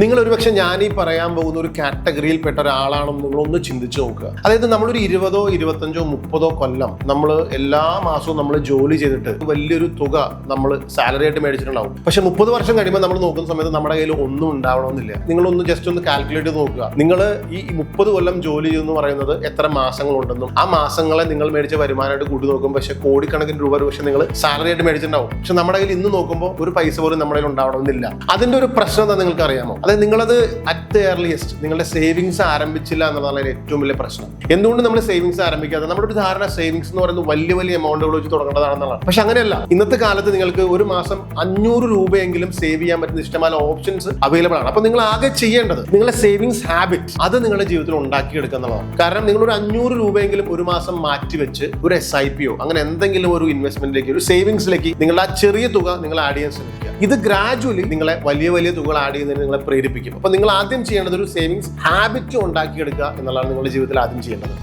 നിങ്ങൾ ഒരുപക്ഷെ ഞാൻ ഈ പറയാൻ പോകുന്ന ഒരു കാറ്റഗറിയിൽ പെട്ട ഒരാളാണെന്ന് നിങ്ങൾ ഒന്ന് ചിന്തിച്ചു നോക്കുക. അതായത് നമ്മളൊരു ഇരുപതോ ഇരുപത്തഞ്ചോ മുപ്പതോ കൊല്ലം നമ്മൾ എല്ലാ മാസവും നമ്മൾ ജോലി ചെയ്തിട്ട് വലിയൊരു തുക നമ്മൾ സാലറി ആയിട്ട് മേടിച്ചിട്ടുണ്ടാവും. പക്ഷെ മുപ്പത് വർഷം കഴിയുമ്പോൾ നമ്മൾ നോക്കുന്ന സമയത്ത് നമ്മുടെ കയ്യിൽ ഒന്നും ഉണ്ടാവണമെന്നില്ല. നിങ്ങൾ ഒന്ന് ജസ്റ്റ് ഒന്ന് കാൽക്കുലേറ്റ് ചെയ്ത് നോക്കുക. നിങ്ങൾ ഈ മുപ്പത് കൊല്ലം ജോലി ചെയ്തെന്ന് പറയുന്നത് എത്ര മാസങ്ങളുണ്ടെന്നും ആ മാസങ്ങളെ നിങ്ങൾ മേടിച്ച വരുമാനമായിട്ട് കൂട്ടി നോക്കും പക്ഷെ കോടിക്കണക്കിന് രൂപ പക്ഷെ നിങ്ങൾ സാലറി ആയിട്ട് മേടിച്ചിട്ടുണ്ടാവും. പക്ഷെ നമ്മുടെ കയ്യിൽ ഇന്ന് നോക്കുമ്പോൾ ഒരു പൈസ പോലും നമ്മുടെ കയ്യിൽ ഉണ്ടാവണമെന്നില്ല. അതിന്റെ ഒരു പ്രശ്നം എന്താ നിങ്ങൾക്ക് അറിയാമോ അതായത് നിങ്ങളത് അറ്റ് ദ ഏർലിയസ്റ്റ് നിങ്ങളുടെ സേവിങ്സ് ആരംഭിച്ചില്ല എന്നുള്ളതാണ് ഏറ്റവും വലിയ പ്രശ്നം. എന്തുകൊണ്ട് നമ്മൾ സേവിങ്സ് ആരംഭിക്കാതെ? നമ്മുടെ ഒരു ധാരണ സേവിങ്സ് എന്ന് പറയുന്നത് വലിയ വലിയ എമൗണ്ടുകൾ വെച്ച് തുടങ്ങേണ്ടതാണെന്നുള്ളതാണ്. പക്ഷെ അങ്ങനെയല്ല. ഇന്നത്തെ കാലത്ത് നിങ്ങൾക്ക് ഒരു മാസം അഞ്ഞൂറ് രൂപയെങ്കിലും സേവ് ചെയ്യാൻ പറ്റുന്ന ഇഷ്ടമായ ഓപ്ഷൻസ് അവൈലബിൾ ആണ്. അപ്പൊ നിങ്ങൾ ആകെ ചെയ്യേണ്ടത് നിങ്ങളുടെ സേവിങ്സ് ഹാബിറ്റ് അത് നിങ്ങളുടെ ജീവിതത്തിൽ ഉണ്ടാക്കിയെടുക്കുക എന്നുള്ളതാണ്. കാരണം നിങ്ങൾ ഒരു അഞ്ഞൂറ് രൂപയെങ്കിലും ഒരു മാസം മാറ്റി വെച്ച് ഒരു എസ് ഐ പിയോ അങ്ങനെ എന്തെങ്കിലും ഒരു ഇൻവെസ്റ്റ്മെന്റിലേക്ക് ഒരു സേവിങ്സിലേക്ക് നിങ്ങളുടെ ആ ചെറിയ തുക നിങ്ങൾ ആഡ് ചെയ്യാൻ ശ്രമിക്കുക. ഇത് ഗ്രാജുവലി നിങ്ങളെ വലിയ വലിയ തുകകൾ ആഡ് ചെയ്യുന്നതിന് നിങ്ങളെ പ്രേരിപ്പിക്കും. അപ്പൊ നിങ്ങൾ ആദ്യം ചെയ്യേണ്ടത് ഒരു സേവിങ്സ് ഹാബിറ്റ് ഉണ്ടാക്കിയെടുക്കുക എന്നുള്ളതാണ് നിങ്ങളുടെ ജീവിതത്തിൽ ആദ്യം ചെയ്യേണ്ടത്.